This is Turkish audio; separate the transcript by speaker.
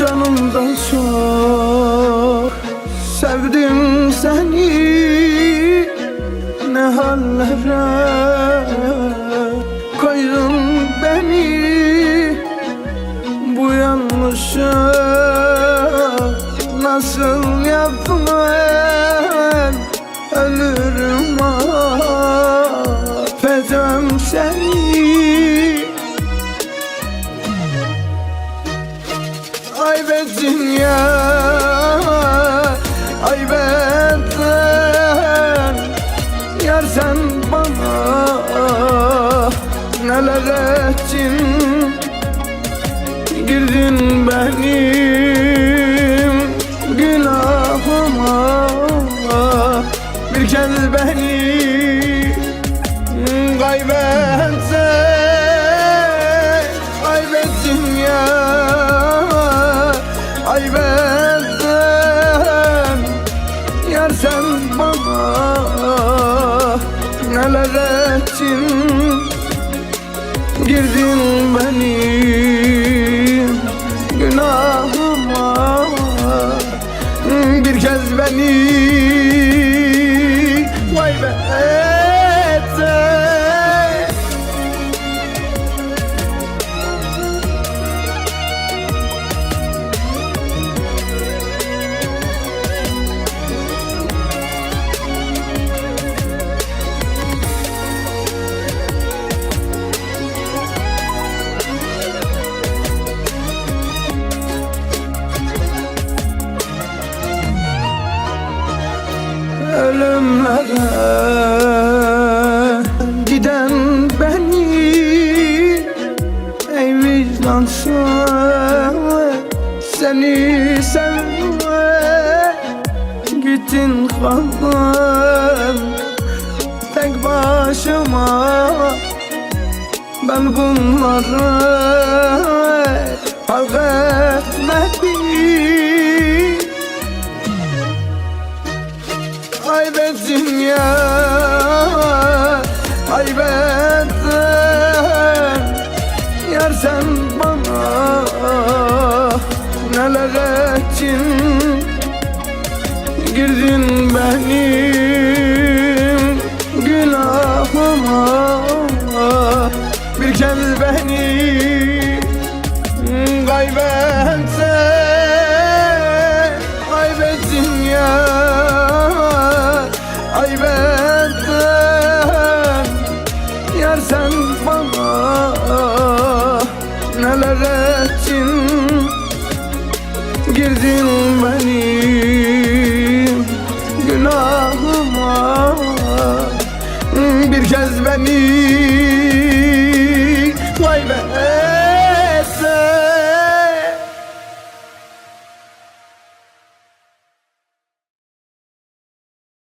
Speaker 1: canımdan çok Sevdim seni ne hallere Koydun beni? Bu yanlışı Nasıl yaptın? Ben ölürüm affedem Aybettin Yar sen bana Neler ettin Girdin benim Günahıma? Bir kez beni Kaybettin Girdin benim Günahıma. Bir kez beni. Vay be giden beni ey vicdansız seni sevme gittin kaldın tek başıma. Ben bunları hak etmedim Girdin benim Günahıma. Bir kez beni Kaybettin Kaybettin ya. Kaybettin Yar sen bana Neler ettin? Girdin Günahıma Bir kez beni